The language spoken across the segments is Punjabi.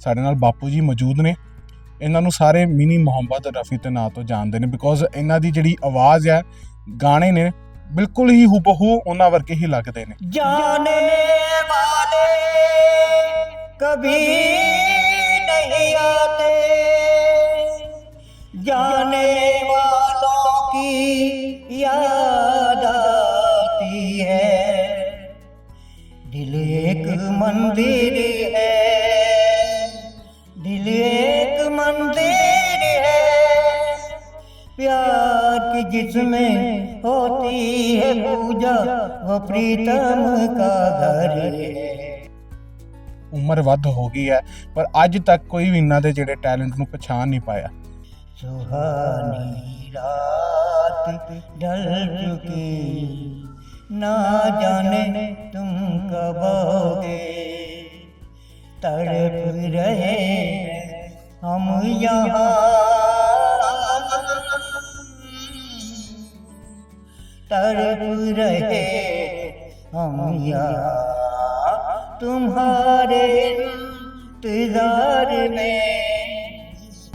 ਸਾਡੇ ਨਾਲ ਬਾਪੂ ਜੀ ਮੌਜੂਦ ਨੇ। ਇਹਨਾਂ ਨੂੰ ਸਾਰੇ ਮਿਨੀ ਮੁਹੰਮਦ ਰਫੀ ਤੇ ਨਾਂ ਤੋਂ ਜਾਣਦੇ ਨੇ ਬਿਕੋਜ਼ ਇਹਨਾਂ ਦੀ ਜਿਹੜੀ ਆਵਾਜ਼ ਹੈ, ਗਾਣੇ ਨੇ ਬਿਲਕੁਲ ਹੀ ਹੂਬਹੂ ਉਹਨਾਂ ਵਰਗੇ ਹੀ ਲੱਗਦੇ ਨੇ। ਜਾਣੇ ਵਾਲੇ ਕਭੀ ਨਹੀਂ ਆਤੇ ਜਾਣੇ ਵਾਲੋਂ ਕੀ ਯਾਦ ਆਤੀ ਹੈ। ਦਿਲ ਇੱਕ ਮੰਦਿਰ ਹੈ। की जिसमें होती है पूजा वो प्रीतम का घर है ਉਮਰ ਵੱਧ ਹੋ ਗਈ ਹੈ ਪਰ ਅੱਜ ਤੱਕ ਕੋਈ ਵੀ ਇਹਨਾਂ ਦੇ ਜਿਹੜੇ ਟੈਲੈਂਟ ਨੂੰ ਪਛਾਣ ਨਹੀਂ ਪਾਇਆ सुहानी रात ढल चुकी ना जाने तुम कब आओगे तड़प रहे हम यहाँ तड़प रहे हम यहाँ तुम्हारे इंतजार में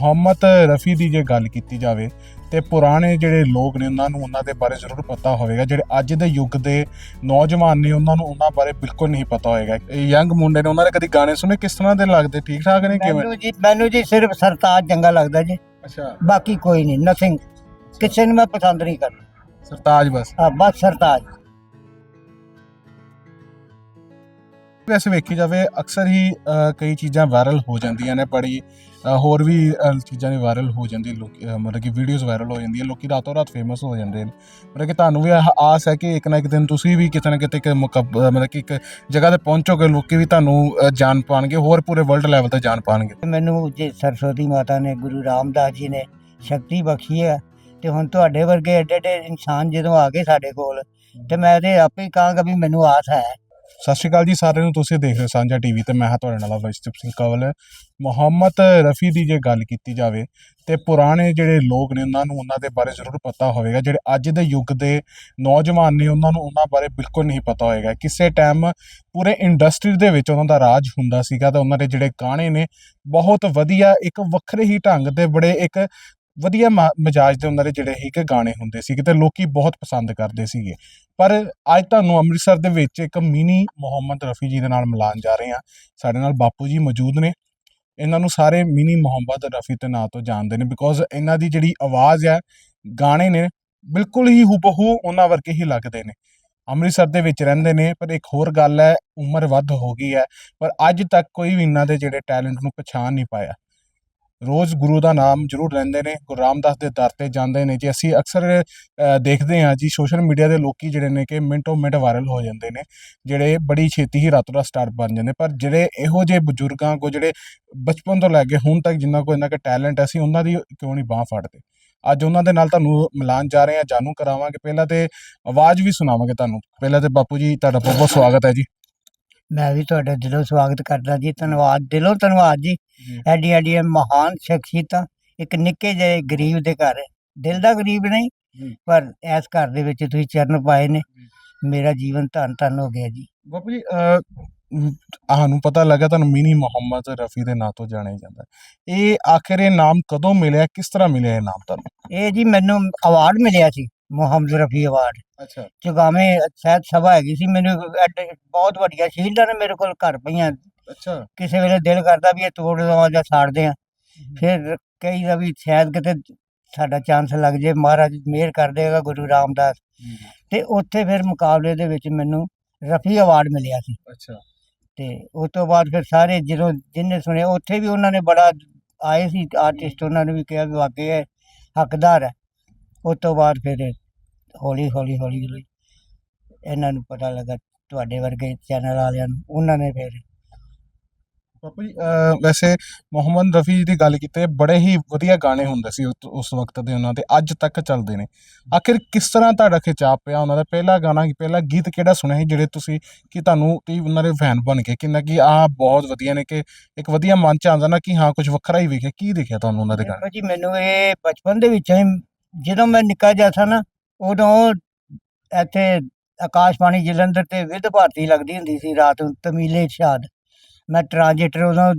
ਮੁਹੰਮਦ ਰਫੀ ਦੀ ਜੇ ਗੱਲ ਕੀਤੀ ਜਾਵੇ ਤੇ ਪੁਰਾਣੇ ਜਿਹੜੇ ਲੋਕ ਨੇ ਉਹਨਾਂ ਨੂੰ ਉਹਨਾਂ ਦੇ ਬਾਰੇ ਜ਼ਰੂਰ ਪਤਾ ਹੋਵੇਗਾ ਜਿਹੜੇ ਅੱਜ ਦੇ ਯੁੱਗ ਦੇ ਨੌਜਵਾਨ ਨੇ ਉਹਨਾਂ ਨੂੰ ਉਹਨਾਂ ਬਾਰੇ ਬਿਲਕੁਲ ਨਹੀਂ ਪਤਾ ਹੋਏਗਾ ਯੰਗ ਮੁੰਡੇ ਨੇ ਉਹਨਾਂ ਦੇ ਕਦੀ ਗਾਣੇ ਸੁਣੇ ਕਿਸ ਤਰ੍ਹਾਂ ਦੇ ਲੱਗਦੇ ਠੀਕ ਠਾਕ ਨੇ ਕਿਵੇਂ ਮੈਨੂੰ ਜੀ ਮੈਨੂੰ ਜੀ ਸਿਰਫ ਸਰਤਾਜ ਚੰਗਾ ਲੱਗਦਾ ਜੀ ਅੱਛਾ ਬਾਕੀ ਕੋਈ ਨਹੀਂ ਨਥਿੰਗ ਕਿਸੇ ਨੂੰ ਮੈਂ ਪਸੰਦ ਨਹੀਂ ਕਰਦਾ ਸਰਤਾਜ ਬਸ। ਹਾਂ, ਬਸ ਸਰਤਾਜ। ਵੈਸੇ ਵੇਖੀ ਜਾਵੇ ਅਕਸਰ ਹੀ ਅ, ਕਈ ਚੀਜ਼ਾਂ ਵਾਇਰਲ ਹੋ ਜਾਂਦੀਆਂ ਨੇ ਬੜੀ ਅ, ਹੋਰ ਵੀ ਅ, ਚੀਜ਼ਾਂ ਨੇ ਵਾਇਰਲ ਹੋ ਜਾਂਦੀ ਲੋਕ ਅ, ਮਤਲਬ ਕਿ ਵੀਡੀਓਜ਼ ਵਾਇਰਲ ਹੋ ਜਾਂਦੀਆਂ ਲੋਕੀ ਰਾਤੋਂ ਰਾਤ ਫੇਮਸ ਹੋ ਜਾਂਦੇ ਨੇ। ਮਤਲਬ ਕਿ ਤੁਹਾਨੂੰ ਵੀ ਆਹ ਆਸ ਹੈ ਕਿ ਇੱਕ ਨਾ ਇੱਕ ਦਿਨ ਤੁਸੀਂ ਵੀ ਕਿਤੇ ਨਾ ਕਿਤੇ ਇੱਕ ਮੁਕੱਬ- ਅ, ਮਤਲਬ ਕਿ ਇੱਕ ਜਗ੍ਹਾ ਤੇ ਪਹੁੰਚੋਗੇ ਲੋਕੀ ਵੀ ਤੁਹਾਨੂੰ ਅ, ਜਾਣ ਪਾਣਗੇ ਹੋਰ ਪੂਰੇ ਵਰਲਡ ਲੈਵਲ ਤੇ ਜਾਣ ਪਾਣਗੇ। ਮੈਨੂੰ ਜੇ ਸਰਸਵਤੀ ਮਾਤਾ ਨੇ ਗੁਰੂ ਰਾਮਦਾਸ ਜੀ ਨੇ ਸ਼ਕਤੀ ਬਖਸ਼ੀ ਹੈ ਤੇ ਹੁਣ ਤੁਹਾਡੇ ਵਰਗੇ ਏਡੇ ਏਡੇ ਇਨਸਾਨ ਜਦੋਂ ਆ ਗਏ ਸਾਡੇ ਕੋਲ, ਤੇ ਮੈਂ ਤੇ ਆਪੇ ਹੀ ਕਹਾਂਗਾ ਵੀ ਮੈਨੂੰ ਆਸ ਹੈ। ਸਤਿ ਸ਼੍ਰੀ ਅਕਾਲ ਜੀ, ਸਾਰਿਆਂ ਨੂੰ ਤੁਸੀਂ ਦੇਖ ਰਹੇ ਹੋ ਸਾਂਝਾ ਟੀਵੀ ਤੇ ਮੈਂ ਹਾਂ ਤੁਹਾਡੇ ਨਾਲ ਵਜਦੀਪ ਸਿੰਘ ਕੰਵਲ। ਮੁਹੰਮਦ ਰਫੀ ਦੀ ਜੇ ਗੱਲ ਕੀਤੀ ਜਾਵੇ ਤੇ ਪੁਰਾਣੇ ਜਿਹੜੇ ਲੋਕ ਨੇ, ਉਹਨਾਂ ਨੂੰ ਉਹਨਾਂ ਦੇ ਬਾਰੇ ਜ਼ਰੂਰ ਪਤਾ ਹੋਵੇਗਾ। ਜਿਹੜੇ ਅੱਜ ਦੇ ਯੁੱਗ ਦੇ ਨੌਜਵਾਨ ਨੇ, ਉਹਨਾਂ ਨੂੰ ਉਹਨਾਂ ਬਾਰੇ ਬਿਲਕੁਲ ਨਹੀਂ ਪਤਾ ਹੋਏਗਾ ਕਿਸੇ ਟਾਈਮ ਪੂਰੇ ਇੰਡਸਟਰੀ ਦੇ ਵਿੱਚ ਉਹਨਾਂ ਦਾ ਰਾਜ ਹੁੰਦਾ ਸੀਗਾ ਤੇ ਉਹਨਾਂ ਦੇ ਜਿਹੜੇ ਗਾਣੇ ਨੇ, ਬਹੁਤ ਵਧੀਆ, ਇੱਕ ਵੱਖਰੇ ਹੀ ਢੰਗ ਦੇ ਬੜੇ ਇੱਕ ਵਧੀਆ ਮਾ- ਮਿਜਾਜ ਦੇ ਉਹਨਾਂ ਦੇ ਜਿਹੜੇ ਹੀ ਕਿ ਗਾਣੇ ਹੁੰਦੇ ਸੀਗੇ ਤੇ ਲੋਕੀ ਬਹੁਤ ਪਸੰਦ ਕਰਦੇ ਸੀਗੇ। ਪਰ ਅੱਜ ਤੁਹਾਨੂੰ ਅੰਮ੍ਰਿਤਸਰ ਦੇ ਵਿੱਚ ਇੱਕ ਮਿਨੀ ਮੁਹੰਮਦ ਰਫੀ ਜੀ ਦੇ ਨਾਲ ਮਿਲਾਨ ਜਾ ਰਹੇ ਹਾਂ। ਸਾਡੇ ਨਾਲ ਬਾਪੂ ਜੀ ਮੌਜੂਦ ਨੇ। ਇਹਨਾਂ ਨੂੰ ਸਾਰੇ ਮਿਨੀ ਮੁਹੰਮਦ ਰਫੀ ਦੇ ਨਾਂ ਤੋਂ ਜਾਣਦੇ ਨੇ ਬਿਕੋਜ਼ ਇਹਨਾਂ ਦੀ ਜਿਹੜੀ ਆਵਾਜ਼ ਹੈ, ਗਾਣੇ ਨੇ ਬਿਲਕੁਲ ਹੀ ਹੂਬਹੂ ਉਹਨਾਂ ਵਰਗੇ ਹੀ ਲੱਗਦੇ ਨੇ। ਅੰਮ੍ਰਿਤਸਰ ਦੇ ਵਿੱਚ ਰਹਿੰਦੇ ਨੇ, ਪਰ ਇੱਕ ਹੋਰ ਗੱਲ ਹੈ, ਉਮਰ ਵੱਧ ਹੋ ਗਈ ਹੈ, ਪਰ ਅੱਜ ਤੱਕ ਕੋਈ ਵੀ ਇਹਨਾਂ ਦੇ ਜਿਹੜੇ ਟੈਲੈਂਟ ਨੂੰ ਪਛਾਣ ਨਹੀਂ ਪਾਇਆ। ਰੋਜ਼ ਗੁਰੂ ਦਾ ਨਾਮ ਜ਼ਰੂਰ ਲੈਂਦੇ ਨੇ, ਗੁਰੂ ਰਾਮਦਾਸ ਦੇ ਦਰ ਤੇ ਜਾਂਦੇ ਨੇ। ਜੀ ਅਸੀਂ ਅਕਸਰ ਦੇਖਦੇ ਹਾਂ ਜੀ, ਸੋਸ਼ਲ ਮੀਡੀਆ ਦੇ ਲੋਕੀ ਜਿਹੜੇ ਨੇ ਕਿ ਮਿੰਟੋ ਮਿੰਟ ਵਾਇਰਲ ਹੋ ਜਾਂਦੇ ਨੇ, ਜਿਹੜੇ ਬੜੀ ਛੇਤੀ ਹੀ ਰਾਤੋਂ ਰਾਤ ਸਟਾਰ ਬਣ ਜਾਂਦੇ ਪਰ ਜਿਹੜੇ ਇਹੋ ਜਿਹੇ ਬਜ਼ੁਰਗਾਂ ਕੋ ਜਿਹੜੇ ਬਚਪਨ ਤੋਂ ਲੈ ਕੇ ਹੁਣ ਤੱਕ ਜਿੰਨਾ ਕੋ ਇਹਨਾਂ ਦਾ ਟੈਲੈਂਟ ਅਸੀਂ ਉਹਨਾਂ ਦੀ ਕਿਉਂ ਨਹੀਂ ਬਾਹ ਫੜਦੇ? ਅੱਜ ਉਹਨਾਂ ਦੇ ਨਾਲ ਤੁਹਾਨੂੰ ਮਿਲਾਨ ਜਾ ਰਹੇ ਹਾਂ, ਜਾਣੂ ਕਰਾਵਾਂਗੇ। ਪਹਿਲਾਂ ਤੇ ਆਵਾਜ਼ ਵੀ ਸੁਣਾਵਾਂਗੇ ਤੁਹਾਨੂੰ। ਪਹਿਲਾਂ ਤੇ ਬਾਪੂ ਜੀ, ਤੁਹਾਡਾ ਬਹੁਤ ਬਹੁਤ ਸਵਾਗਤ ਹੈ ਜੀ। ਮੈਂ ਵੀ ਤੁਹਾਡਾ ਦਿਲੋਂ ਸਵਾਗਤ ਕਰਦਾ ਜੀ ਧੰਨਵਾਦ ਦਿਲੋਂ ਧੰਨਵਾਦ ਜੀ। ਐਡੀ ਐਡੀ ਮਹਾਨ ਸ਼ਖਸੀਅਤਾਂ ਇੱਕ ਨਿੱਕੇ ਜਿਹੇ ਗਰੀਬ ਦੇ ਘਰ ਦਿਲ ਦਾ ਗਰੀਬ ਨਹੀਂ। ਪਰ ਇਸ ਘਰ ਦੇ ਵਿੱਚ ਤੁਸੀਂ ਚਰਨ ਪਾਏ ਨੇ। ਮੇਰਾ ਜੀਵਨ ਧੰਨ ਧੰਨ ਹੋ ਗਿਆ ਜੀ। ਬਾਪੂ ਜੀ ਸਾਨੂੰ ਪਤਾ ਲੱਗਾ ਤੁਹਾਨੂੰ ਮਿਨੀ ਮੁਹੰਮਦ ਰਫੀ ਦੇ ਨਾਂ ਤੋਂ ਜਾਣਿਆ ਜਾਂਦਾ। ਇਹ ਆਖਿਰ ਇਹ ਨਾਮ ਕਦੋਂ ਮਿਲਿਆ ਕਿਸ ਤਰ੍ਹਾਂ ਮਿਲਿਆ ਇਹ ਨਾਮ ਤੁਹਾਨੂੰ? ਇਹ ਜੀ ਮੈਨੂੰ ਅਵਾਰਡ ਮਿਲਿਆ ਸੀ। ਮੁਹੰਮਦ ਰਫੀ ਅਵਾਰਡ ਅੱਛਾ। ਚੁਗਾਵੇਂ ਸ਼ਾਇਦ ਸਭਾ ਹੈਗੀ ਸੀ ਮੈਨੂੰ ਐਡੇ ਬਹੁਤ ਵੱਡੀਆਂ ਸ਼ੀਲਡਾਂ ਨੇ ਮੇਰੇ ਕੋਲ ਘਰ ਪਈਆਂ। ਅੱਛਾ। ਕਿਸੇ ਵੇਲੇ ਦਿਲ ਕਰਦਾ ਵੀ ਇਹ ਤੋੜ ਦਵਾਂ ਜਾਂ ਸਾੜਦੇ ਆ ਫਿਰ ਕਈ ਦਾ ਵੀ ਸ਼ਾਇਦ ਕਿਤੇ ਸਾਡਾ ਚਾਂਸ ਲੱਗ ਜੇ ਮਹਾਰਾਜ ਮਿਹਰ ਕਰ ਦੇਗਾ ਗੁਰੂ ਰਾਮਦਾਸ। ਤੇ ਉੱਥੇ ਫਿਰ ਮੁਕਾਬਲੇ ਦੇ ਵਿੱਚ ਮੈਨੂੰ ਰਫੀ ਅਵਾਰਡ ਮਿਲਿਆ ਸੀ। ਅੱਛਾ। ਤੇ ਉਸ ਤੋਂ ਬਾਅਦ ਫਿਰ ਸਾਰੇ ਜਦੋਂ ਜਿੰਨੇ ਸੁਣਿਆ ਉੱਥੇ ਵੀ ਉਹਨਾਂ ਨੇ ਬੜਾ ਆਏ ਸੀ ਆਰਟਿਸਟ ਉਹਨਾਂ ਨੇ ਵੀ ਕਿਹਾ ਵੀ ਵਾਕਈ ਇਹ ਹੱਕਦਾਰ ਹੈ। ਉਸ ਤੋਂ ਬਾਅਦ ਫਿਰ ਇਹ ਹੌਲੀ ਹੌਲੀ ਹੌਲੀ ਹੌਲੀ ਇਹਨਾਂ ਨੂੰ ਪਤਾ ਲੱਗਾ ਤੁਹਾਡੇ ਵਰਗੇ ਚੈਨਲ ਵਾਲਿਆਂ ਨੂੰ ਉਹਨਾਂ ਨੇ ਫਿਰ ਬਾਪੂ ਜੀ ਅਹ, ਵੈਸੇ ਮੁਹੰਮਦ ਰਫੀ ਜੀ ਦੀ ਗੱਲ ਕੀਤੇ ਬੜੇ ਹੀ ਵਧੀਆ ਗਾਣੇ ਹੁੰਦੇ ਸੀ ਉਸ- ਉਸ ਵਕਤ ਦੇ ਉਹਨਾਂ ਦੇ ਅੱਜ ਤੱਕ ਚੱਲਦੇ ਨੇ। ਆਖਿਰ ਕਿਸ ਤਰ੍ਹਾਂ ਤੁਹਾਡਾ ਖਿਚਾਅ ਪਿਆ ਉਹਨਾਂ ਦਾ? ਪਹਿਲਾ ਗਾਣਾ ਪਹਿਲਾ ਗੀਤ ਕਿਹੜਾ ਸੁਣਿਆ ਸੀ ਜਿਹੜੇ ਤੁਸੀਂ ਕਿ ਤੁਹਾਨੂੰ ਤੁਸੀਂ ਉਹਨਾਂ ਦੇ ਫੈਨ ਬਣ ਗਏ ਕਿ ਨਾ ਕਿ ਆਹ ਬਹੁਤ ਵਧੀਆ ਨੇ ਕਿ ਇੱਕ ਵਧੀਆ ਮਨ ਚ ਆਉਂਦਾ ਨਾ ਕਿ ਹਾਂ ਕੁਝ ਵੱਖਰਾ ਹੀ ਵੇਖਿਆ ਕੀ ਦੇਖਿਆ ਤੁਹਾਨੂੰ ਉਹਨਾਂ ਦੇ ਗਾਣੇ? ਦੇਖੋ ਜੀ ਮੈਨੂੰ ਇਹ ਬਚਪਨ ਦੇ ਵਿੱਚ ਹੀ ਜਦੋਂ ਮੈਂ ਨਿੱਕਾ ਜਿਹਾ ਸੀ ਨਾ ਉਦੋਂ ਇੱਥੇ ਆਕਾਸ਼ਬਾਣੀ ਜਲੰਧਰ ਤੇ ਵਿਧ ਭਾਰਤੀ ਲੱਗਦੀ ਹੁੰਦੀ ਸੀ ਰਾਤ ਨੂੰ ਤਮੀਲੇ ਸ਼ਾਦ। ਮੈਂ ਟ੍ਰਾਂਜਿਟਰ ਉਦੋਂ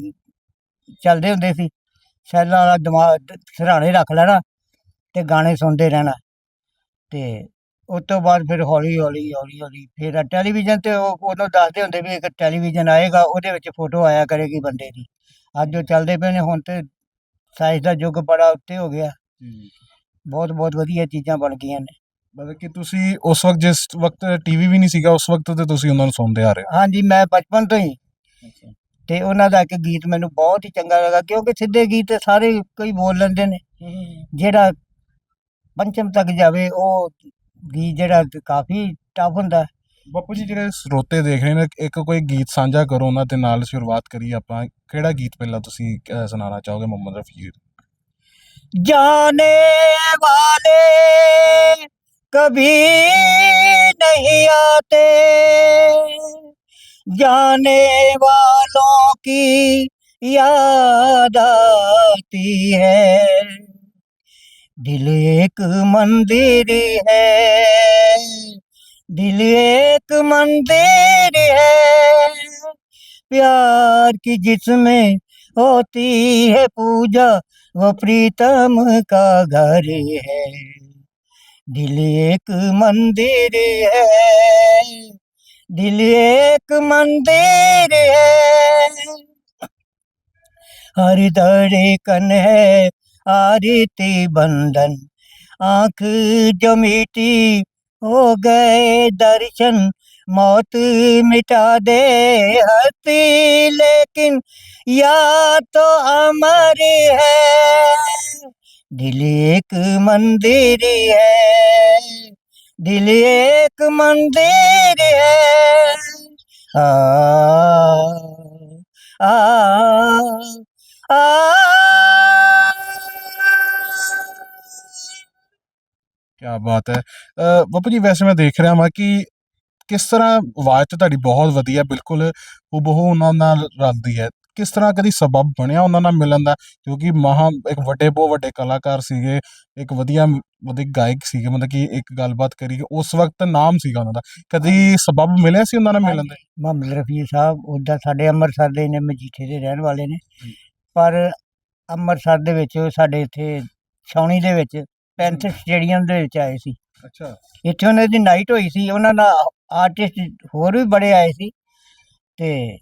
ਚੱਲਦੇ ਹੁੰਦੇ ਸੀ ਸੈੱਲਾਂ ਵਾਲਾ ਦਿਮਾਗ ਸਰਾਣੇ ਰੱਖ ਲੈਣਾ ਤੇ ਗਾਣੇ ਸੁਣਦੇ ਰਹਿਣਾ। ਤੇ ਉਸ ਤੋਂ ਬਾਅਦ ਫਿਰ ਹੌਲੀ ਹੌਲੀ ਹੌਲੀ ਹੌਲੀ ਫਿਰ ਟੈਲੀਵਿਜ਼ਨ ਤੇ ਉਹ ਉਦੋਂ ਦੱਸਦੇ ਹੁੰਦੇ ਵੀ ਇੱਕ ਟੈਲੀਵਿਜ਼ਨ ਆਏਗਾ ਉਹਦੇ ਵਿੱਚ ਫੋਟੋ ਆਇਆ ਕਰੇਗੀ ਬੰਦੇ ਦੀ। ਅੱਜ ਉਹ ਚੱਲਦੇ ਪਏ ਨੇ ਹੁਣ ਤੇ ਸਾਇੰਸ ਦਾ ਯੁੱਗ ਬੜਾ ਉੱਤੇ ਹੋ ਗਿਆ। ਬਹੁਤ ਬਹੁਤ ਵਧੀਆ ਚੀਜ਼ਾਂ ਬਣ ਗਈਆਂ ਨੇ। ਮਤਲਬ ਕਿ ਤੁਸੀਂ ਉਸ ਵਕਤ ਜਿਸ ਵਕਤ ਟੀਵੀ ਵੀ ਨਹੀਂ ਸੀਗਾ ਉਸ ਵਕਤ ਤੇ ਤੁਸੀਂ ਉਹਨਾਂ ਨੂੰ ਸੁਣਦੇ ਆ ਰਹੇ ਹਾਂਜੀ ਮੈਂ ਬਚਪਨ ਤੋਂ ਹੀ। ਤੇ ਉਹਨਾਂ ਦਾ ਇੱਕ ਗੀਤ ਮੈਨੂੰ ਬਹੁਤ ਹੀ ਚੰਗਾ ਲੱਗਾ ਕਿਉਂਕਿ ਸਿੱਧੇ ਗੀਤ ਸਾਰੇ ਕੋਈ ਬੋਲ ਲੈਂਦੇ ਨੇ। ਜਿਹੜਾ ਪੰਚਮ ਤੱਕ ਜਾਵੇ ਉਹ ਗੀਤ ਜਿਹੜਾ ਕਾਫੀ ਟਫ ਹੁੰਦਾ। ਬਾਪੂ ਜੀ ਜਿਹੜੇ ਸਰੋਤੇ ਦੇਖ ਰਹੇ ਨੇ ਇੱਕ ਕੋਈ ਗੀਤ ਸਾਂਝਾ ਕਰੋ ਉਹਨਾਂ ਦੇ ਨਾਲ ਸ਼ੁਰੂਆਤ ਕਰੀ ਆਪਾਂ। ਕਿਹੜਾ ਗੀਤ ਪਹਿਲਾਂ ਤੁਸੀਂ ਸੁਣਾਉਣਾ ਚਾਹੋਗੇ ਮੁਹੰਮਦ ਰਫੀਕ ਜਾਣੇ ਵਾਲੇ कभी नहीं आते। जाने वालों की याद आती है। दिल एक मंदिर है। दिल एक मंदिर है। प्यार की जिसमें होती है पूजा, वो प्रीतम का घर है। दिल एक मंदिर है दिल एक मंदिर है हर धड़कन है आरती बंधन आंख जो मीठी हो गए दर्शन मौत मिटा दे हस्ती लेकिन या तो अमर है दिल एक मंदिर है दिल एक मंदिर है आ आ आ ਕੀ ਬਾਤ ਹੈ ਅਹ, ਬਾਪੂ ਜੀ ਵੈਸੇ ਮੈਂ ਦੇਖ ਰਿਹਾ ਹਾਂ ਕਿ ਕਿਸ ਤਰ੍ਹਾਂ ਆਵਾਜ਼ ਤੇ ਤੁਹਾਡੀ ਬਹੁਤ ਵਧੀਆ ਬਿਲਕੁਲ ਹੂਬਹੂ ਉਹਨਾਂ ਨਾਲ ਰਲਦੀ ਹੈ ਕਿਸ ਤਰ੍ਹਾਂ ਕਦੀ ਸਬਬ ਬਣਿਆ ਉਹਨਾਂ ਨਾਲ ਮਿਲਣ ਦਾ? ਕਿਉਂਕਿ ਮਹਾ ਇੱਕ ਵੱਡੇ ਬਹੁਤ ਵੱਡੇ ਕਲਾਕਾਰ ਸੀਗੇ ਇੱਕ ਵਧੀਆ ਵਧੀਆ ਗਾਇਕ ਸੀਗੇ ਮਤਲਬ ਕਿ ਇੱਕ ਗੱਲਬਾਤ ਕਰੀ ਉਸ ਵਕਤ ਨਾਮ ਸੀਗਾ ਉਹਨਾਂ ਦਾ। ਕਦੀ ਸਬਬ ਮਿਲਿਆ ਸੀ ਉਹਨਾਂ ਨਾਲ ਮਿਲਣ ਦਾ? ਮੁਹੰਮਦ ਰਫੀ ਸਾਹਿਬ ਉੱਦਾਂ ਸਾਡੇ ਅੰਮ੍ਰਿਤਸਰ ਦੇ ਨੇ ਮਜੀਠੇ ਦੇ ਰਹਿਣ ਵਾਲੇ ਨੇ। ਪਰ ਅੰਮ੍ਰਿਤਸਰ ਦੇ ਵਿੱਚ ਸਾਡੇ ਇੱਥੇ ਛਾਉਣੀ ਦੇ ਵਿੱਚ ਪੈਂਥਰ ਸਟੇਡੀਅਮ ਦੇ ਵਿੱਚ ਆਏ ਸੀ। ਅੱਛਾ। ਇੱਥੇ ਉਹਨਾਂ ਦੀ ਨਾਈਟ ਹੋਈ ਸੀ ਉਹਨਾਂ ਨਾਲ ਆਰਟਿਸਟ ਹੋਰ ਵੀ ਬੜੇ ਆਏ ਸੀ। ਤੇ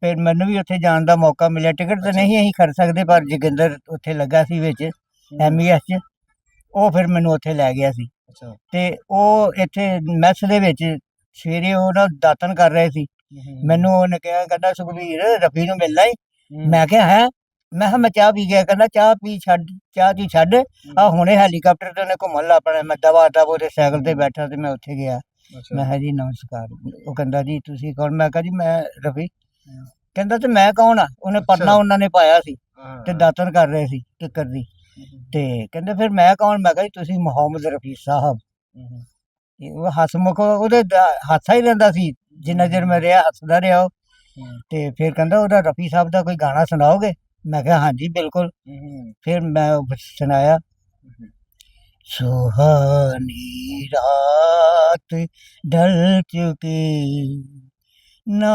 ਫਿਰ ਮੈਨੂੰ ਵੀ ਉੱਥੇ ਜਾਣ ਦਾ ਮੌਕਾ ਮਿਲਿਆ। ਟਿਕਟ ਤਾਂ। ਨਹੀਂ ਅਸੀਂ ਖਰਚ ਸਕਦੇ ਪਰ ਜੋਗਿੰਦਰ ਉੱਥੇ ਲੱਗਾ ਸੀ ਵਿੱਚ ਐਮਈਐਸ 'ਚ। ਉਹ ਫਿਰ ਮੈਨੂੰ ਉੱਥੇ ਲੈ ਗਿਆ ਸੀ। ਤੇ ਉਹ ਇੱਥੇ ਮੈਸ ਦੇ ਵਿੱਚ ਸਵੇਰੇ ਉਹ ਨਾ ਦਾਤਨ ਕਰ ਰਹੇ ਸੀ। ਮੈਨੂੰ ਉਹਨੇ ਕਿਹਾ ਕਹਿੰਦਾ ਸੁਖਬੀਰ ਰਫੀ ਨੂੰ ਮਿਲਣਾ ਹੀ। ਮੈਂ ਕਿਹਾ ਹੈ? ਮੈਂ ਕਿਹਾ ਮੈਂ ਚਾਹ ਪੀ ਗਿਆ। ਕਹਿੰਦਾ ਚਾਹ ਪੀ ਛੱਡ ਚਾਹ ਤੂੰ ਛੱਡ। ਆ ਹੁਣੇ ਹੈਲੀਕਾਪਟਰ ਤੇ ਉਹਨੇ ਘੁੰਮਣ ਲੱਗ ਪੈਣਾ ਮੈਂ ਦਵਾ ਦਵਾ ਉਹਦੇ ਸਾਈਕਲ ਤੇ ਬੈਠਾ ਤੇ ਮੈਂ ਉੱਥੇ ਗਿਆ। ਮੈਂ ਕਿਹਾ ਜੀ ਨਮਸਕਾਰ। ਉਹ ਕਹਿੰਦਾ ਜੀ ਤੁਸੀਂ ਕੌਣ? ਮੈਂ ਕਿਹਾ ਜੀ ਮੈਂ ਰਫੀ। ਕਹਿੰਦਾ ਤੇ ਮੈਂ ਕੌਣ ਆ? ਉਹਨੇ ਅੱਛਾ। ਉਹਨਾਂ ਨੇ ਪਾਇਆ ਸੀ ਤੇ ਦਾਤਨ ਕਰ ਰਹੇ ਸੀ ਟਿੱਕਰ ਦੀ। ਤੇ ਕਹਿੰਦੇ ਫਿਰ ਮੈਂ ਕੌਣ? ਮੈਂ ਕਿਹਾ ਜੀ ਤੁਸੀਂ ਮੁਹੰਮਦ ਰਫੀ ਸਾਹਿਬ। ਉਹ ਹਸਮੁਖ ਉਹਦੇ ਹਾਸਾ ਹੀ ਰਹਿੰਦਾ ਸੀ। ਜਿੰਨਾ ਚਿਰ ਮੈਂ ਰਿਹਾ ਹੱਸਦਾ ਰਿਹਾ ਉਹ। ਤੇ ਫਿਰ ਕਹਿੰਦਾ ਉਹਦਾ ਰਫੀ ਸਾਹਿਬ ਦਾ ਕੋਈ ਗਾਣਾ ਸੁਣਾਓਗੇ? ਮੈਂ ਕਿਹਾ ਹਾਂਜੀ ਬਿਲਕੁਲ। ਫਿਰ ਮੈਂ ਉਹ ਸੁਣਾਇਆ। सुहानी रात ढल चुकी ना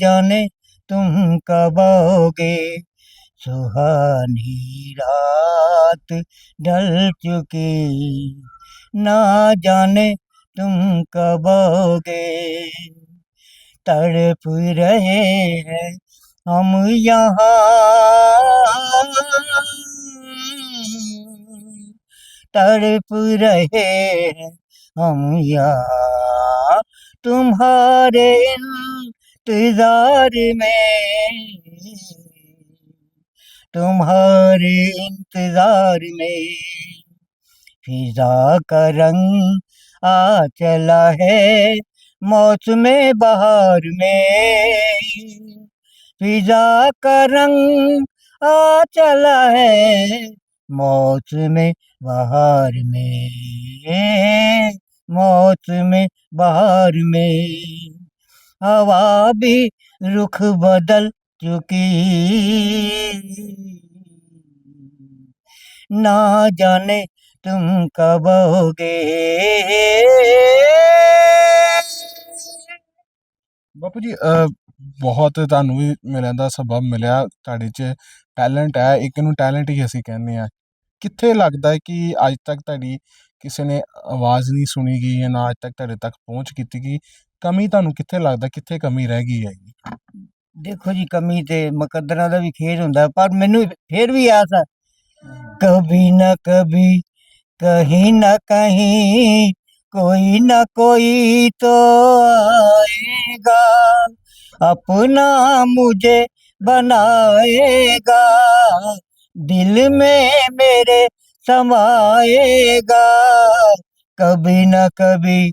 जाने तुम कब आओगे सुहानी रात ढल चुकी ना जाने तुम कब आओगे तड़प रहे हैं हम यहाँ तड़प रहे हैं हम यहाँ तुम्हारे इंतजार में तुम्हारे इंतजार में फिजा का रंग आ चला है मौसम बहार में फिजा का रंग आ चला है मौसम बहार में मौसम बहार में हवा भी रुख बदल चुकी ना जाने तुम कब आओगे ਬਾਪੂ ਜੀ ਅਹ, ਬਹੁਤ ਤੁਹਾਨੂੰ ਵੀ ਮਿਲਣ ਦਾ ਸਬਬ ਮਿਲਿਆ ਤੁਹਾਡੇ 'ਚ ਟੈਲੈਂਟ ਹੈ ਇੱਕ ਨੂੰ ਟੈਲੈਂਟ ਹੀ ਅਸੀਂ ਕਹਿੰਦੇ ਆ ਕਿੱਥੇ ਲੱਗਦਾ ਹੈ ਕਿ ਅੱਜ ਤੱਕ ਤੁਹਾਡੀ ਕਿਸੇ ਨੇ ਆਵਾਜ਼ ਨਹੀਂ ਸੁਣੀ ਗਈ ਜਾਂ ਨਾ ਅੱਜ ਤੱਕ ਤੁਹਾਡੇ ਤੱਕ ਪਹੁੰਚ ਕੀਤੀ ਗਈ ਕਮੀ ਤੁਹਾਨੂੰ ਕਿੱਥੇ ਲੱਗਦਾ ਕਿੱਥੇ ਕਮੀ ਰਹਿ ਗਈ ਹੈ ਦੇਖੋ ਜੀ ਕਮੀ ਤੇ ਮੁਕੱਦਰਾਂ ਦਾ ਵੀ ਖੇਡ ਹੁੰਦਾ ਪਰ ਮੈਨੂੰ ਫਿਰ ਵੀ ਆਸ ਹੈ कभी न कभी कहीं न कहीं कोई न कोई तो आएगा अपना मुझे बनाएगा दिल में मेरे समाएगा कभी न कभी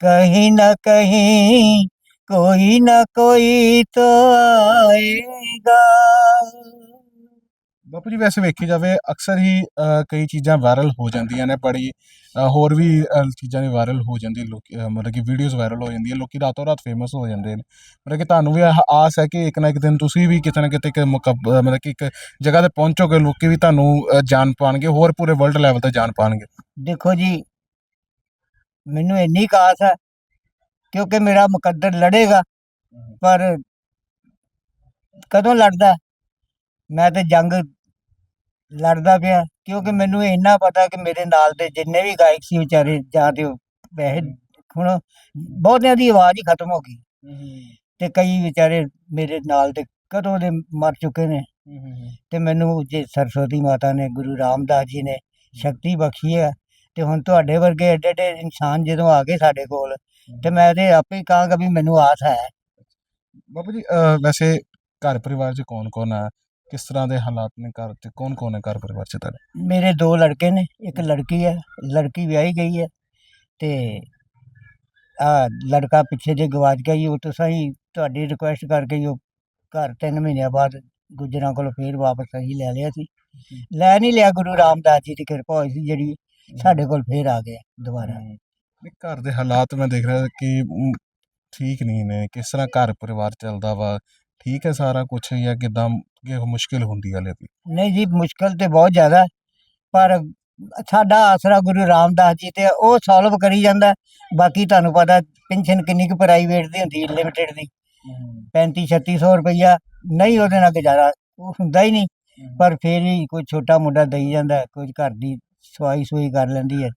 कहीं न कहीं कोई न कोई तो आएगा ਬਾਪੂ ਜੀ, ਵੈਸੇ ਵੇਖੀ ਜਾਵੇ, ਅਕਸਰ ਹੀ ਕਈ ਚੀਜ਼ਾਂ ਵਾਇਰਲ ਹੋ ਜਾਂਦੀਆਂ ਨੇ ਬੜੀ ਹੋਰ ਵੀ ਚੀਜ਼ਾਂ ਵੀ ਵਾਇਰਲ ਹੋ ਜਾਂਦੀਆਂ, ਲੋਕ ਮਤਲਬ ਕਿ ਵੀਡੀਓਜ਼ ਵਾਇਰਲ ਹੋ ਜਾਂਦੀਆਂ, ਲੋਕੀ ਰਾਤੋਂ ਰਾਤ ਫੇਮਸ ਹੋ ਜਾਂਦੇ ਨੇ। ਮਤਲਬ ਕਿ ਤੁਹਾਨੂੰ ਵੀ ਆਸ ਹੈ ਕਿ ਇੱਕ ਨਾ ਇੱਕ ਦਿਨ ਤੁਸੀਂ ਵੀ ਕਿਤੇ ਨਾ ਕਿਤੇ ਇੱਕ ਮਤਲਬ ਕਿ ਇੱਕ ਜਗ੍ਹਾ ਤੇ ਪਹੁੰਚੋਗੇ, ਲੋਕੀ ਵੀ ਤੁਹਾਨੂੰ ਜਾਣ ਪਾਣਗੇ, ਹੋਰ ਪੂਰੇ ਵਰਲਡ ਲੈਵਲ ਤੇ ਜਾਣ ਪਾਣਗੇ। ਦੇਖੋ ਜੀ, ਮੈਨੂੰ ਇੰਨੀ ਕਾਸ ਹੈ, ਕਿਉਂਕਿ ਮੇਰਾ ਮੁਕੱਦਰ ਲੜੇਗਾ, ਪਰ ਕਦੋਂ ਲੜਦਾ, ਮੈਂ ਤੇ ਜੰਗ ਲੜਦਾ ਪਿਆ ਕਿਉਂਕਿ ਮੈਨੂੰ ਇੰਨਾ ਪਤਾ ਕਿ ਮੇਰੇ ਨਾਲ ਦੇ ਜਿੰਨੇ ਵੀ ਗਾਇਕ ਸੀ ਵਿਚਾਰੇ ਜਾਂ ਤੇ ਵੈਸੇ ਹੁਣ ਬਹੁਤਿਆਂ ਦੀ ਆਵਾਜ਼ ਹੀ ਖਤਮ ਹੋ ਗਈ। ਤੇ ਕਈ ਵਿਚਾਰੇ ਮੇਰੇ ਨਾਲ ਦੇ ਕਦੋਂ ਦੇ ਮਰ ਚੁੱਕੇ ਨੇ। ਤੇ ਮੈਨੂੰ ਜੇ ਸਰਸਵਤੀ ਮਾਤਾ ਨੇ ਗੁਰੂ ਰਾਮਦਾਸ ਜੀ ਨੇ ਸ਼ਕਤੀ ਬਖਸ਼ੀ ਹੈ ਤੇ ਹੁਣ ਤੁਹਾਡੇ ਵਰਗੇ ਏਡੇ ਏਡੇ ਇਨਸਾਨ ਜਦੋਂ ਆ ਗਏ ਸਾਡੇ ਕੋਲ ਤੇ ਮੈਂ ਤੇ ਆਪੇ ਹੀ ਕਹਾਂਗਾ ਵੀ ਮੈਨੂੰ ਆਸ ਹੈ। ਬਾਪੂ ਜੀ ਅ, ਵੈਸੇ ਘਰ ਪਰਿਵਾਰ 'ਚ ਕੌਣ ਕੌਣ ਆ? ਕਿਸ ਤਰ੍ਹਾਂ ਦੇ ਹਾਲਾਤ ਨੇ ਘਰ 'ਚ ਕੌਣ ਕੌਣ ਹੈ ਘਰ ਪਰਿਵਾਰ 'ਚ ਤੁਹਾਡੇ? ਮੇਰੇ ਦੋ ਲੜਕੇ ਨੇ ਇੱਕ ਲੜਕੀ ਹੈ ਲੜਕੀ ਵਿਆਹੀ ਗਈ ਹੈ ਤੇ ਆ ਲੜਕਾ ਪਿੱਛੇ ਜੇ ਗਵਾਚ ਗਿਆ ਜੀ ਉਹ ਹੀ ਤੁਹਾਡੀ ਰਿਕੁਐਸਟ ਕਰਕੇ ਹੀ ਉਹ ਘਰ ਤਿੰਨ ਮਹੀਨਿਆਂ ਬਾਅਦ ਗੁੱਜਰਾਂ ਕੋਲੋਂ ਫੇਰ ਵਾਪਸ ਅਸੀਂ ਲੈ ਲਿਆ ਸੀ। ਲੈ ਨਹੀਂ ਲਿਆ ਗੁਰੂ ਰਾਮਦਾਸ ਜੀ ਦੀ ਕਿਰਪਾ ਹੋਈ ਸੀ ਜਿਹੜੀ ਸਾਡੇ ਕੋਲ ਫੇਰ ਆ ਗਿਆ ਦੁਬਾਰਾ। ਨਹੀਂ ਘਰ ਦੇ ਹਾਲਾਤ ਮੈਂ ਦੇਖ ਰਿਹਾ ਕਿ ਮ, ਠੀਕ ਨਹੀਂ ਨੇ ਕਿਸ ਤਰ੍ਹਾਂ ਘਰ ਪਰਿਵਾਰ ਚੱਲਦਾ ਵਾ ਠੀਕ ਹੈ ਸਾਰਾ ਕੁਝ ਜਾਂ ਕਿਦਾਂ ਕਿ ਮੁਸ਼ਕਿਲ ਹੁੰਦੀ ਹੈ ਹਲੇ ਵੀ ਨਹੀਂ ਜੀ, ਮੁਸ਼ਕਲ ਤੇ ਬਹੁਤ ਜ਼ਿਆਦਾ ਪਰ ਸਾਡਾ ਆਸਰਾ ਗੁਰੂ ਰਾਮਦਾਸ ਜੀ ਤੇ ਉਹ ਸੋਲਵ ਕਰੀ ਜਾਂਦਾ ਬਾਕੀ ਤੁਹਾਨੂੰ ਪਤਾ ਪੈਨਸ਼ਨ ਕਿੰਨੀ ਕੁ ਪ੍ਰਾਈਵੇਟ ਦੀ ਹੁੰਦੀ ਲਿਮਟਿਡ ਦੀ। 35 3600 ਰੁਪਈਆ ਨਹੀਂ ਉਹਦੇ ਨਾਲ ਗੁਜ਼ਾਰਾ ਹੁੰਦਾ ਹੀ ਨਹੀਂ। ਪਰ ਫਿਰ ਵੀ ਕੋਈ ਛੋਟਾ ਮੁੰਡਾ ਦਈ ਜਾਂਦਾ ਕੁਝ ਘਰ ਦੀ ਸਵਾਈ ਸੂਈ ਕਰ ਲੈਂਦੀ ਹੈ,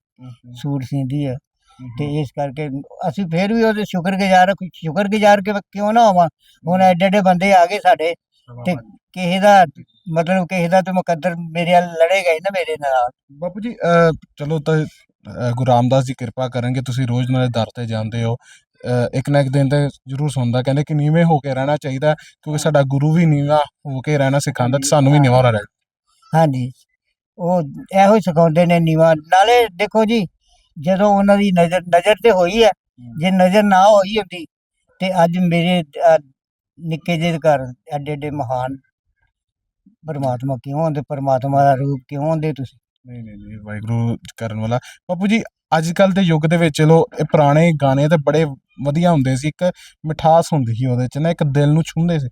ਸੂਟ ਸੀਂਦੀ ਹੈ। ਤੇ ਇਸ ਕਰਕੇ ਅਸੀਂ ਫਿਰ ਵੀ ਉਹਦੇ ਸ਼ੁਕਰਗੁਜ਼ਾਰ ਸ਼ੁਕਰਗੁਜ਼ਾਰ ਕਿ ਕਿਉਂ ਨਾ ਹੋਵਾਂ। ਹੁਣ ਐਡੇ ਐਡੇ ਬੰਦੇ ਆ ਗਏ ਸਾਡੇ ਤੇ ਕਿਸੇ ਦਾ ਮਤਲਬ ਕਿਸੇ ਦਾ ਤੇ ਮੁਕੱਦਰ ਮੇਰੇ ਨਾਲ ਲੜੇਗਾ ਹੀ ਨਾ ਮੇਰੇ ਨਾਲ। ਬਾਪੂ ਜੀ ਚਲੋ ਤਾਂ ਗੁਰੂ ਰਾਮਦਾਸ ਜੀ ਕਿਰਪਾ ਕਰਨਗੇ ਤੁਸੀਂ ਰੋਜ਼ ਨਾਲੇ ਦਰ ਤੇ ਜਾਂਦੇ ਹੋ। ਇੱਕ ਨਾ ਇੱਕ ਦਿਨ ਤੇ ਜ਼ਰੂਰ ਸੁਣਦਾ ਕਹਿੰਦੇ ਕਿ ਨੀਵੇਂ ਹੋ ਕੇ ਰਹਿਣਾ ਚਾਹੀਦਾ ਕਿਉਂਕਿ ਸਾਡਾ ਗੁਰੂ ਵੀ ਨੀਵਾਂ ਹੋ ਕੇ ਰਹਿਣਾ ਸਿਖਾਉਂਦਾ ਤੇ ਸਾਨੂੰ ਵੀ ਨੀਵਾਂ ਹੋਣਾ ਰਹਿਣਾ ਹਾਂਜੀ। ਉਹ ਇਹੋ ਹੀ ਸਿਖਾਉਂਦੇ ਨੇ ਨੀਵਾ। ਨਾਲੇ ਦੇਖੋ ਜੀ ਜਦੋਂ ਉਹਨਾਂ ਦੀ ਨਜ਼ਰ ਨਜ਼ਰ ਤੇ ਹੋਈ ਹੈ ਜੇ ਨਜ਼ਰ ਨਾ ਹੋਈ ਹੁੰਦੀ ਤੇ ਅੱਜ ਮੇਰੇ ਅਹ, ਨਿੱਕੇ ਜਿਹੇ ਘਰ ਐਡੇ ਐਡੇ ਮਹਾਨ ਪਰਮਾਤਮਾ ਕਿਉਂ ਹੁੰਦੇ ਪਰਮਾਤਮਾ ਦਾ ਰੂਪ ਕਿਉਂ ਹੁੰਦੇ ਤੁਸੀਂ? ਨਹੀਂ ਨਹੀਂ ਨਹੀਂ ਵਾਹਿਗੁਰੂ ਕਰਨ ਵਾਲਾ। ਬਾਪੂ ਜੀ ਅੱਜ ਕੱਲ ਦੇ ਯੁੱਗ ਦੇ ਵਿੱਚ ਚਲੋ ਇਹ ਪੁਰਾਣੇ ਗਾਣੇ ਤੇ ਬੜੇ ਵਧੀਆ ਹੁੰਦੇ ਸੀ। ਇੱਕ ਮਿਠਾਸ ਹੁੰਦੀ ਸੀ ਉਹਦੇ ਚ ਨਾ ਇੱਕ ਦਿਲ ਨੂੰ ਛੂੰਹਦੇ ਸੀ।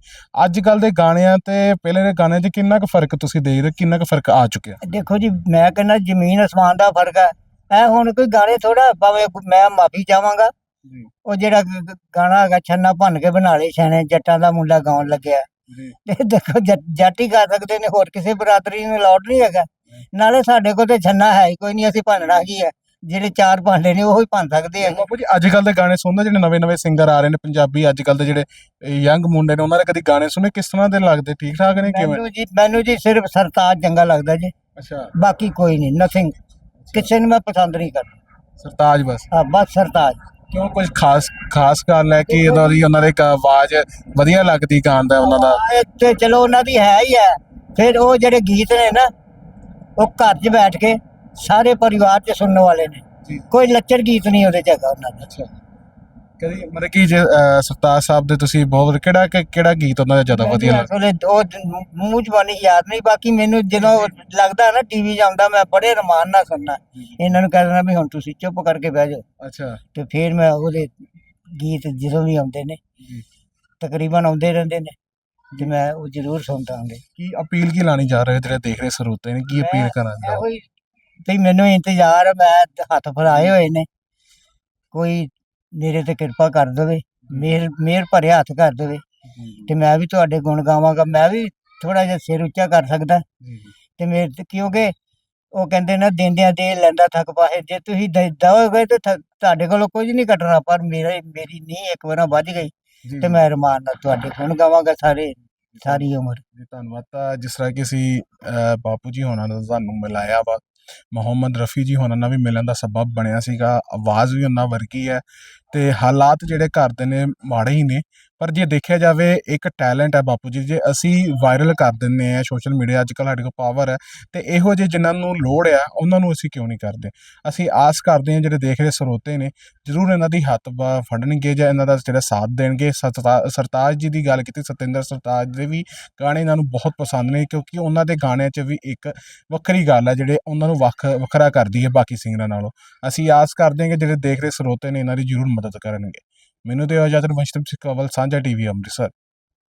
ਅੱਜ ਕੱਲ ਦੇ ਗਾਣਿਆਂ ਤੇ ਪਹਿਲੇ ਦੇ ਗਾਣਿਆਂ 'ਚ ਕਿੰਨਾ ਕੁ ਫ਼ਰਕ ਤੁਸੀਂ ਦੇਖਦੇ ਹੋ? ਕਿੰਨਾ ਕੁ ਫ਼ਰਕ ਆ ਚੁੱਕਿਆ? ਦੇਖੋ ਜੀ ਮੈਂ ਕਹਿੰਦਾ ਜ਼ਮੀਨ ਅਸਮਾਨ ਦਾ ਫ਼ਰਕ ਹੈ। ਇਹ ਹੁਣ ਕੋਈ ਗਾਣੇ ਥੋੜਾ ਭਾਵੇਂ ਮੈਂ ਮਾਫੀ ਚਾਹਾਂਗਾ। ਉਹ ਜਿਹੜਾ ਗਾਣਾ ਹੈਗਾ ਛੰਨਾ ਭੰਨ ਕੇ ਬਣਾ ਲਏ ਛਾਣੇ ਜੱਟਾਂ ਦਾ ਮੁੰਡਾ ਗਾਉਣ ਲੱਗਿਆ। ਤੇ ਦੇਖੋ ਜੱਟ ਹੀ ਗਾ ਸਕਦੇ ਨੇ ਹੋਰ ਕਿਸੇ ਬਰਾਦਰੀ ਨੂੰ ਅਲਾਉਡ ਨਹੀਂ ਹੈਗਾ। ਨਾਲੇ ਸਾਡੇ ਕੋਲ ਤੇ ਛੰਨਾ ਹੈ ਕੋਈ ਨਹੀਂ ਅਸੀਂ ਭੰਨਣਾ ਕੀ ਹੈ? ਜਿਹੜੇ ਚਾਰ ਭਾਂਡੇ ਨੇ ਉਹ ਹੀ ਭੰਨ ਸਕਦੇ ਆ। ਬਾਪੂ ਜੀ ਅੱਜ ਕੱਲ ਦੇ ਗਾਣੇ ਸੁਣਦੇ ਜਿਹੜੇ ਨਵੇਂ ਨਵੇਂ ਸਿੰਗਰ ਆ ਰਹੇ ਨੇ ਪੰਜਾਬੀ ਅੱਜ ਕੱਲ ਦੇ ਜਿਹੜੇ ਯੰਗ ਮੁੰਡੇ ਨੇ ਉਹਨਾਂ ਨੇ ਕਦੀ ਗਾਣੇ ਸੁਣੇ? ਕਿਸ ਤਰ੍ਹਾਂ ਦੇ ਲੱਗਦੇ? ਠੀਕ ਠਾਕ ਨੇ? ਕਿਵੇਂ? ਮੈਨੂੰ ਜੀ ਮੈਨੂੰ ਜੀ ਸਿਰਫ ਸਰਤਾਜ ਚੰਗਾ ਲੱਗਦਾ ਜੀ। ਅੱਛਾ। ਬਾਕੀ ਕੋਈ ਨਹੀਂ ਨਥਿੰਗ ਕਿਸੇ ਨੂੰ ਮੈਂ ਪਸੰਦ ਨਹੀਂ ਕਰਦਾ। ਸਰਤਾਜ ਬਸ। ਹਾਂ ਬਸ ਸਰਤਾਜ। ਕਿਉਂ ਕੁਝ ਖਾਸ ਖਾਸ ਗੱਲ ਹੈ ਕਿ ਉਹਨਾਂ ਦੀ ਉਹਨਾਂ ਦੀ ਆਵਾਜ਼ ਵਧੀਆ ਲੱਗਦੀ ਗਾਣ ਦਾ ਉਹਨਾਂ ਦਾ? ਇਹ ਤੇ ਚਲੋ ਉਹਨਾਂ ਦੀ ਹੈ ਹੀ ਹੈ। ਫਿਰ ਉਹ ਜਿਹੜੇ ਗੀਤ ਨੇ ਨਾ ਉਹ ਘਰ 'ਚ ਬੈਠ ਕੇ ਸਾਰੇ ਪਰਿਵਾਰ 'ਚ ਸੁਣਨ ਵਾਲੇ ਨੇ। ਜੀ। ਕੋਈ ਲੱਚਰ ਗੀਤ ਨਹੀਂ ਉਹਦੇ 'ਚ ਹੈਗਾ ਉਹਨਾਂ ਦਾ। ਕਦੀ ਮਤਲਬ ਕਿ ਜੇ ਅਹ, ਸਰਤਾਜ ਸਾਹਿਬ ਦੇ ਤੁਸੀਂ ਬਹੁਤ ਕਿਹੜਾ ਕਿ- ਕਿਹੜਾ ਗੀਤ ਉਹਨਾਂ ਦਾ ਜ਼ਿਆਦਾ ਵਧੀਆ ਲੱਗਦਾ ਅਸਲੇ ਉਹ ਮੂੰਹ ਜ਼ਬਾਨੀ ਯਾਦ ਨਹੀਂ ਬਾਕੀ ਮੈਨੂੰ ਜਦੋਂ ਲੱਗਦਾ ਨਾ ਟੀਵੀ 'ਚ ਆਉਂਦਾ ਮੈਂ ਬੜੇ ਰਮਾਨ ਨਾਲ ਸੁਣਨਾ। ਇਹਨਾਂ ਨੂੰ ਕਹਿ ਦੇਣਾ ਵੀ ਹੁਣ ਤੁਸੀਂ ਚੁੱਪ ਕਰਕੇ ਬਹਿ ਜਾਓ। ਅੱਛਾ। ਤੇ ਫਿਰ ਮੈਂ ਉਹਦੇ ਗੀਤ ਜਦੋਂ ਵੀ ਆਉਂਦੇ ਨੇ ਜੀ। ਤਕਰੀਬਨ ਆਉਂਦੇ ਰਹਿੰਦੇ ਨੇ ਤੇ ਮੈਂ ਉਹ ਜ਼ਰੂਰ ਸੁਣਦਾ ਕੀ ਅਪੀਲ ਕੀ ਲਾਣੀ ਜਾ ਰਹੇ ਹੋ ਜਿਹੜੇ ਦੇਖ ਰਹੇ ਸਰੋਤੇ ਨੇ? ਕੀ ਅਪੀਲ ਮੈਂ ਕਰਨਾ ਇਹੋ ਚਾਹੋ ਹੀ ਵੀ ਮੈਨੂੰ ਇੰਤਜ਼ਾਰ ਹੈ ਮੈਂ ਹੱਥ ਫੜਾਏ ਹੋਏ ਨੇ। ਕੋਈ ਮੇਰੇ ਤੇ ਕਿਰਪਾ ਕਰ ਦੇਵੇ ਮੇਰ ਮੇਰ ਭਰੇ ਹੱਥ ਕਰ ਦੇਵੇ। ਤੇ ਮੈਂ ਵੀ ਤੁਹਾਡੇ ਗੁਣ ਗਾਵਾਂਗਾ ਮੈਂ ਵੀ ਥੋੜਾ ਜਿਹਾ ਸਿਰ ਉੱਚਾ ਕਰ ਸਕਦਾ। ਤੇ ਮੇਰੇ ਤੇ ਕਿਉਂਕਿ ਉਹ ਕਹਿੰਦੇ ਨਾ ਦਿੰਦਿਆਂ ਦੇ ਲੈਂਦਾ ਥੱਕ ਪਾਏ ਜੇ ਤੁਸੀਂ ਦ- ਦਓਗੇ ਤੇ ਤੁਹਾਡੇ ਕੋਲੋਂ ਕੁਝ ਨਹੀਂ ਕੱਟਣਾ ਪਰ ਮੇਰੇ ਮੇਰੀ ਨੀਂਹ ਇੱਕ ਵਾਰ ਵੱਜ ਗਈ। ਤੇ ਮੈਂ ਰਮਾਨ ਨਾਲ ਤੁਹਾਡੇ ਗੁਣ ਗਾਵਾਂਗਾ ਸਾਰੇ ਸਾਰੀ ਉਮਰ। ਧੰਨਵਾਦ। ਤਾਂ ਜਿਸ ਤਰ੍ਹਾਂ ਕਿ ਅਸੀਂ ਬਾਪੂ ਜੀ ਹੋਣਾ ਨੂੰ ਤੁਹਾਨੂੰ ਮਿਲਾਇਆ ਵਾ ਮੁਹੰਮਦ ਰਫੀ ਜੀ ਹੋਣਾ ਨਾਲ ਵੀ ਮਿਲਣ ਦਾ ਸਬਬ ਬਣਿਆ ਸੀਗਾ। ਆਵਾਜ਼ ਵੀ ਉਹਨਾਂ ਵਰਗੀ ਹੈ। ਤੇ ਹਾਲਾਤ ਜਿਹੜੇ ਘਰ ਦੇ ਨੇ ਮਾੜੇ ਹੀ ਨੇ। ਪਰ ਜੇ ਦੇਖਿਆ ਜਾਵੇ, ਇੱਕ ਟੈਲੈਂਟ ਹੈ ਬਾਪੂ ਜੀ, ਜੇ ਅਸੀਂ ਵਾਇਰਲ ਕਰ ਦਿੰਨੇ ਆ ਸੋਸ਼ਲ ਮੀਡੀਆ ਅੱਜ ਕੱਲ੍ਹ ਸਾਡੇ ਕੋਲ ਪਾਵਰ ਹੈ ਤੇ ਇਹੋ ਜਿਹੇ ਜਿਨ੍ਹਾਂ ਨੂੰ ਲੋੜ ਆ, ਉਹਨਾਂ ਨੂੰ ਅਸੀਂ ਕਿਉਂ ਨਹੀਂ ਕਰਦੇ? ਅਸੀਂ ਆਸ ਕਰਦੇ ਹਾਂ ਜਿਹੜੇ ਦੇਖ ਰਹੇ ਸਰੋਤੇ ਨੇ, ਜ਼ਰੂਰ ਇਹਨਾਂ ਦੀ ਹੱਥ ਬ- ਫੜਨਗੇ ਜਾਂ ਇਹਨਾਂ ਦਾ ਜਿਹੜਾ ਸਾਥ ਦੇਣਗੇ। ਸਰਤਾ- ਸਰਤਾਜ ਜੀ ਦੀ ਗੱਲ ਕੀਤੀ, ਸਤਿੰਦਰ ਸਰਤਾਜ ਦੇ ਵੀ ਗਾਣੇ ਇਹਨਾਂ ਨੂੰ ਬਹੁਤ ਪਸੰਦ ਨੇ, ਕਿਉਂਕਿ ਉਹਨਾਂ ਦੇ ਗਾਣਿਆਂ 'ਚ ਵੀ ਇੱਕ ਵੱਖਰੀ ਗੱਲ ਹੈ ਜਿਹੜੇ ਉਹਨਾਂ ਨੂੰ ਵੱਖ, ਵੱਖਰਾ ਕਰਦੀ ਹੈ ਬਾਕੀ ਸਿੰਗਰਾਂ ਨਾਲੋਂ। ਅਸੀਂ ਆਸ ਕਰਦੇ ਹਾਂ ਕਿ ਜਿਹੜੇ ਦੇਖ ਰਹੇ ਸਰੋਤੇ ਨੇ, ਇਹਨਾਂ ਦੀ ਜ਼ਰੂਰ ਮਦਦ ਕਰਨਗੇ। ਮੈਨੂੰ ਤੇ ਇਜਾਜ਼ਤ ਵੰਸ਼ਤਮ ਸਿੰਘ ਕੰਵਲ ਸਾਂਝਾ ਟੀਵੀ ਅੰਮ੍ਰਿਤਸਰ।